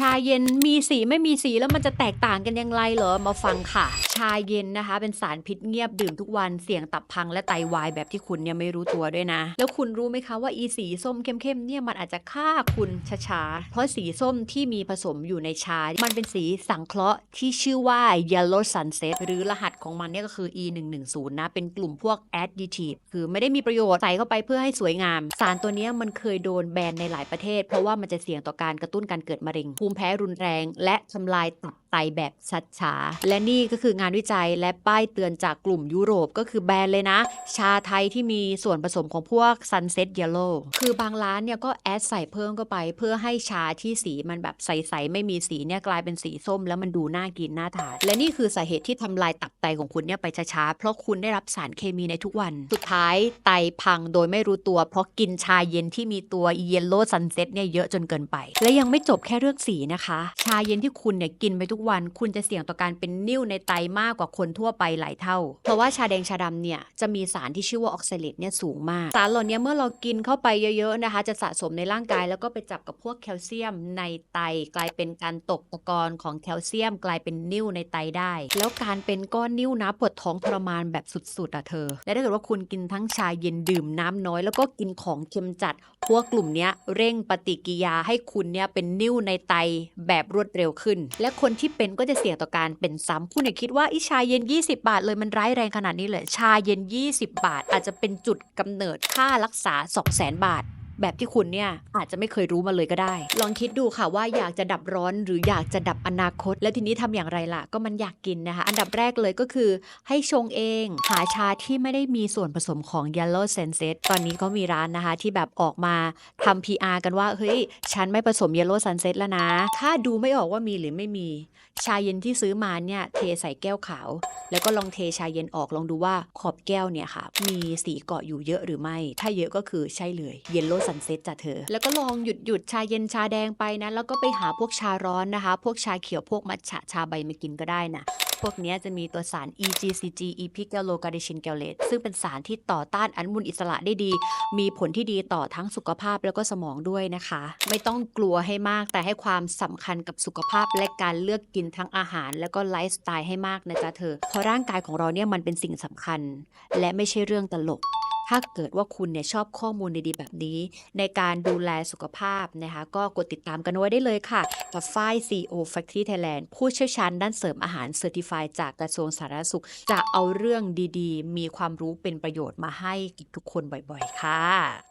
ชาเย็นมีสีไม่มีสีแล้วมันจะแตกต่างกันอย่างไรเหรอมาฟังค่ะ ชาเย็นนะคะ เป็นสารพิษเงียบดื่มทุกวันเสี่ยงตับพังและไตวายแบบที่คุณเนี่ยไม่รู้ตัวด้วยนะ แล้วคุณรู้ไหมคะว่าอีสีส้มเข้มๆเนี่ยมันอาจจะฆ่าคุณช้าๆเพราะสีส้มที่มีผสมอยู่ในชา มันเป็นสีสังเคราะห์ที่ชื่อว่า yellow sunset หรือรหัสของมันเนี่ยก็คือ e 1 1 0นะเป็นกลุ่มพวก additive คือไม่ได้มีประโยชน์ใส่เข้าไปเพื่อให้สวยงาม สารตัวนี้มันเคยโดนแบนในหลายประเทศ เพราะว่ามันจะเสี่ยงต่อการกระตุ้นการเกิดมะเร็งภูมิแพ้รุนแรง และทำลายตับไตแบบชัดช้าและนี่ก็คืองานวิจัยและป้ายเตือนจากกลุ่มยุโรปก็คือแบรนด์เลยนะ ชาไทยที่มีส่วนผสมของพวก sunset yellow คือบางร้านเนี่ยก็แอดใส่เพิ่มเข้าไป เพื่อให้ชาที่สีมันแบบใส ๆ ไม่มีสีเนี่ยกลายเป็นสีส้ม แล้วมันดูน่ากินน่าทานและนี่คือสาเหตุที่ทำลายตับไตของคุณเนี่ยไปช้าๆเพราะคุณได้รับสารเคมีในทุกวัน สุดท้ายไตพังโดยไม่รู้ตัว เพราะกินชาเย็นที่มีตัว yellow sunset เนี่ยเยอะจนเกินไป และยังไม่จบแค่เรื่องสีนะคะ ชาเย็นที่คุณเนี่ยกินไปทุกวัน คุณจะเสี่ยงต่อการเป็นนิ่วในไตมากกว่าคนทั่วไปหลายเท่า เพราะว่าชาแดงชาดำเนี่ยจะมีสารที่ชื่อว่าออกซาเลตเนี่ยสูงมาก สารเหล่านี้เมื่อเรากินเข้าไปเยอะๆนะคะ จะสะสมในร่างกายแล้วก็ไปจับกับพวกแคลเซียมในไตกลายเป็นการตกตะกอนของแคลเซียม กลายเป็นนิ่วในไตได้ แล้วการเป็นก้อนนิ่วนะปวดท้องทรมานแบบสุดๆอะเธอ และถ้าเกิดว่าคุณกินทั้งชาเย็นดื่มน้ำน้อย แล้วก็กินของเค็มจัด พวกกลุ่มเนี้ยเร่งปฏิกิยาให้คุณเนี่ยเป็นนิ่วในไตแบบรวดเร็วขึ้น และคนที่เป็นก็จะเสี่ยงต่อการเป็นซ้ำคุณอย่าคิดว่าไอ้ชาเย็น 20 บาทเลยมันร้ายแรงขนาดนี้เลย ชาเย็น 20 บาท อาจจะเป็นจุดกำเนิดค่ารักษา 200,000 บาท แบบที่คุณเนี่ยอาจจะไม่เคยรู้มาเลยก็ได้ ลองคิดดูค่ะว่าอยากจะดับร้อนหรืออยากจะดับอนาคต แล้วทีนี้ทำอย่างไรล่ะ ก็มันอยากกินนะคะ อันดับแรกเลยก็คือให้ชงเอง หาชาที่ไม่ได้มีส่วนผสมของ yellow sunset ตอนนี้ก็มีร้านนะคะที่แบบออกมาทำ PR กันว่า เฮ้ย ฉันไม่ผสม yellow sunset แล้วนะ ถ้าดูไม่ออกว่ามีหรือไม่มี ชาเย็นที่ซื้อมาเนี่ยเทใส่แก้วขาว แล้วก็ลองเทชาเย็นออกลองดูว่าขอบแก้วเนี่ยค่ะมีสีเกาะอยู่เยอะหรือไม่ ถ้าเยอะก็คือใช่เลยเยลโล่ซันเซ็ตจ้ะเธอ แล้วก็ลองหยุดหยุดชาเย็นชาแดงไปนะ แล้วก็ไปหาพวกชาร้อนนะคะ พวกชาเขียวพวกมัทฉะชาใบมากินก็ได้นะพวกนี้จะมีตัวสาร EGCG e p i c a l o g a d i c h i n g a l a t e ซึ่งเป็นสารที่ต่อต้านอนุมูลอิสระได้ดี มีผลที่ดีต่อทั้งสุขภาพแล้วก็สมองด้วยนะคะ ไม่ต้องกลัวให้มากแต่ให้ความสำคัญกับสุขภาพและการเลือกกินทั้งอาหาร แล้วก็ไลฟ์สไตล์ให้มากนะจ๊ะเธอ เพราะร่างกายของเราเนี่ยมันเป็นสิ่งสำคัญ และไม่ใช่เรื่องตลก ถ้าเกิดว่าคุณเนี่ยชอบข้อมูลดีๆ แบบนี้ ในการดูแลสุขภาพนะคะก็กดติดตามกันไว้ได้เลยค่ะ กับฝ้าย CEO Factory Thailand ผู้เชี่ยวชาญด้านเสริมอาหารเซอร์ติฟายจากกระทรวงสาธารณสุข จะเอาเรื่องดีๆ มีความรู้เป็นประโยชน์มาให้กับทุกคนบ่อยๆ ค่ะ